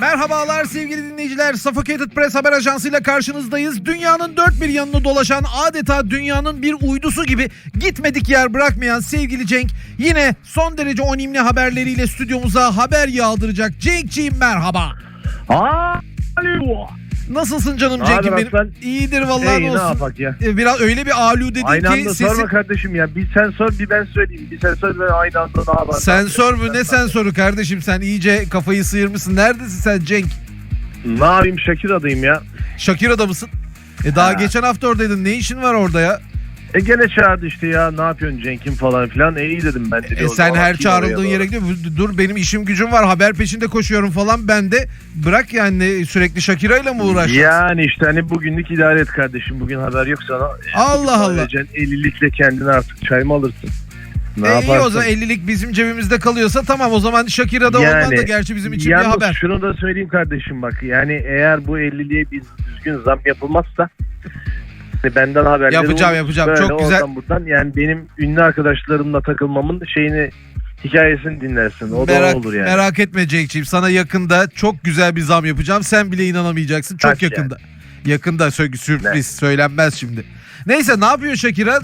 Merhabalar sevgili dinleyiciler. Suffocated Press haber ajansıyla karşınızdayız. Dünyanın dört bir yanını dolaşan adeta dünyanın bir uydusu gibi gitmedik yer bırakmayan sevgili Cenk yine son derece önemli haberleriyle stüdyomuza haber yağdıracak. Cenk'ciğim merhaba. Alo. Nasılsın canım haber Cenk'im benim? aslan? İyidir vallahi ne ne olsun. yapak ya? Ee, Biraz öyle bir alu dedin Aynı ki anda sorma kardeşim ya. Bir sen sor bir ben söyleyeyim. Bir sen sor ve aynı anda ne haber? Sensör mü ne sensörü kardeşim sen iyice kafayı sıyırmışsın. Neredesin sen Cenk? Ne yapayım Şakir adayım ya. Şakira'da mısın? E daha Ha. geçen hafta oradaydın. Ne işin var orada ya? E gene çağırdı işte ya ne yapıyorsun Cenk'im falan filan. E iyi dedim ben. E sen her çağrıldığın yere gidiyorsun. Dur benim işim gücüm var. Haber peşinde koşuyorum falan. Ben de bırak yani sürekli Shakira'yla mı uğraşacaksın? Yani işte hani bugünlük idare et kardeşim. Bugün haber yok sana. E, Allah Allah. Vereceksin 50'likle kendine artık çay mı alırsın? Ne E iyi yaparsın? o zaman 50'lik bizim cebimizde kalıyorsa tamam o zaman Shakira'da Yani, olman da gerçi bizim için bir haber. şunu da söyleyeyim kardeşim bak yani eğer bu 50'liğe bir düzgün zam yapılmazsa hani benden haberleri Yapacağım, olur. yapacağım. Böyle Çok güzel. oradan buradan yani benim ünlü arkadaşlarımla takılmamın şeyini hikayesini dinlersin. O merak, da olur yani. merak etme Cenk'ciğim sana yakında çok güzel bir zam yapacağım. Sen bile inanamayacaksın. Çok Kaç yani? yakında. Yakında sö- sürpriz söylenmez şimdi. Neyse ne yapıyor Shakira?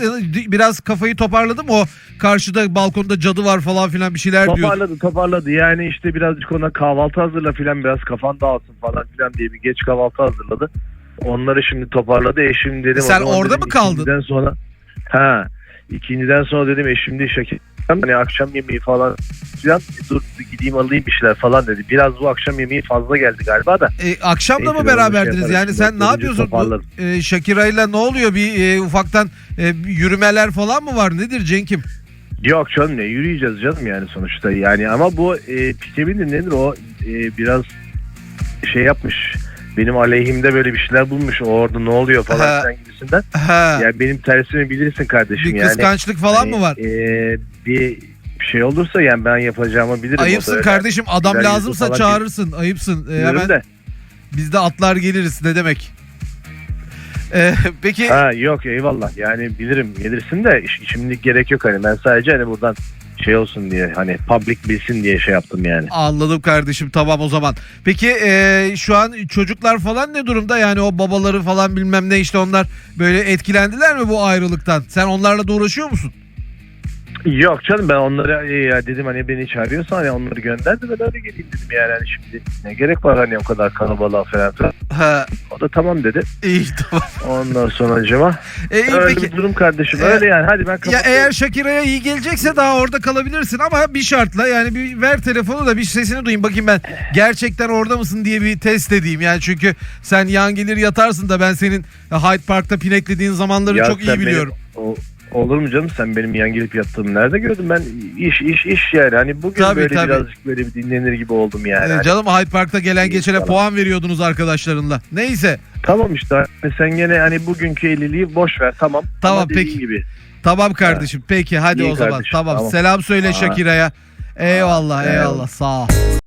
Biraz kafayı toparladı mı o karşıda balkonda cadı var falan filan bir şeyler diyor. Toparladı toparladı yani işte birazcık ona kahvaltı hazırla filan biraz kafan dağılsın falan filan diye bir geç kahvaltı hazırladı. Onları şimdi toparladı eşim dedim. Sen orada dedim, mı kaldın? ikindiden sonra ha ikinciden sonra dedim eşim de Şakir hani akşam yemeği falan filan dur gideyim alayım bir şeyler falan dedi. Biraz bu akşam yemeği fazla geldi galiba da. E, akşam da mı Neyse, beraberdiniz? şey Yani sen ne yapıyorsun? Bu, toparlarım. e, Shakira'yla ne oluyor? Bir e, ufaktan e, yürümeler falan mı var? Nedir Cenk'im? Yok canım ne yürüyeceğiz canım yani sonuçta yani ama bu e, Pikemin nedir o e, biraz şey yapmış benim aleyhimde böyle bir şeyler bulmuş o orada ne oluyor Ha. falan filan gibisinden. Ha, Yani benim tersimi bilirsin kardeşim bir yani. kıskançlık falan Hani, mı var? e, bir şey olursa yani ben yapacağımı bilirim. Ayıpsın kardeşim. Adam güzel lazımsa çağırırsın. Ayıpsın. E, Bilirim hemen de. biz de atlar geliriz. Ne demek? E, peki Ha yok eyvallah yani bilirim gelirsin de şimdilik gerek yok hani ben sadece hani buradan şey olsun diye hani public bilsin diye şey yaptım yani. Anladım kardeşim tamam o zaman. Peki e, şu an çocuklar falan ne durumda? Yani o babaları falan bilmem ne işte onlar böyle etkilendiler mi bu ayrılıktan? Sen onlarla da uğraşıyor musun? Yok canım ben onlara e, ya dedim hani beni çağırıyorsan hani onları gönder de ben öyle geleyim dedim yani hani şimdi ne gerek var hani o kadar kalabalığa falan. filan. Ha O da tamam dedi. iyi tamam. Ondan sonra acaba E, iyi öyle peki. bir durum kardeşim E, öyle yani hadi ben Ya kapatıyorum. eğer Shakira'ya iyi gelecekse daha orada kalabilirsin ama bir şartla yani bir ver telefonu da bir sesini duyayım bakayım ben gerçekten orada mısın diye bir test edeyim yani çünkü sen yan gelir yatarsın da ben senin Hyde Park'ta pineklediğin zamanları Ya çok iyi sen biliyorum. benim- o- olur mu canım sen benim yan gelip yattığımı nerede gördün ben iş iş iş yani hani bugün Tabii, böyle tabii. birazcık böyle bir dinlenir gibi oldum yani. Ee, Hani canım Hyde Park'ta gelen geçene falan. puan veriyordunuz arkadaşlarınla. Neyse Tamam işte hani sen gene hani bugünkü eliliği boş ver tamam. Tamam, Ama dediğin peki. gibi. tamam kardeşim peki hadi İyi o zaman kardeşim, tamam. tamam. selam söyle Aa. Eyvallah Eyvallah. eyvallah sağ ol.